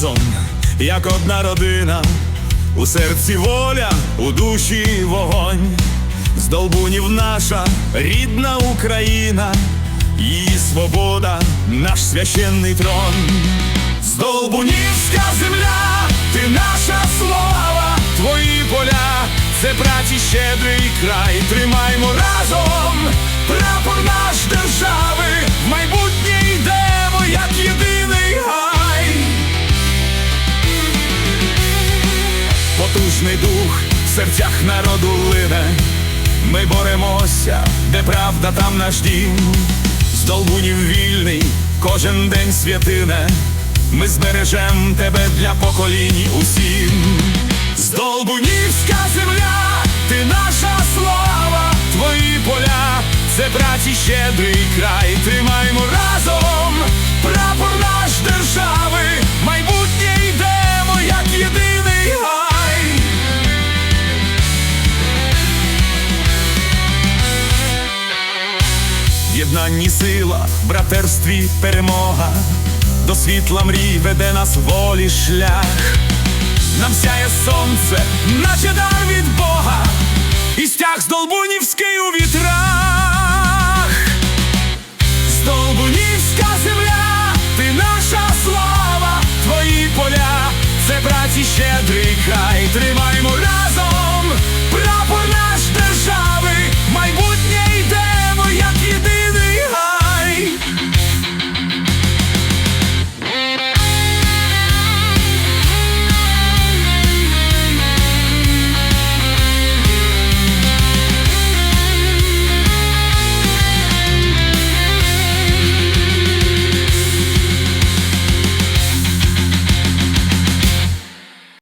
Разом, як одна родина, у серці воля, у душі вогонь, з долбунів наша рідна Україна, її свобода, наш священний трон. З Долбунівська земля, ти наша слава, твої поля, це праці щедрий край, тримаймо разом, Потужний дух в серцях народу лине, ми боремося, де правда, там наш дім. З долбунів вільний, кожен день святине, ми збережем тебе для поколінь усім. Здолбунівська земля, ти наша слава, твої поля, це праці щедрий край, тримаймо разом, єднанні сила, в братерстві перемога, до світла мрій веде нас волі шлях. Нам сяє сонце, наче дар від Бога, і стяг з Долбунівський у вітрах. Здолбунівська земля, ти наша слава, твої поля, це праці щедрий край, тримаймо разом.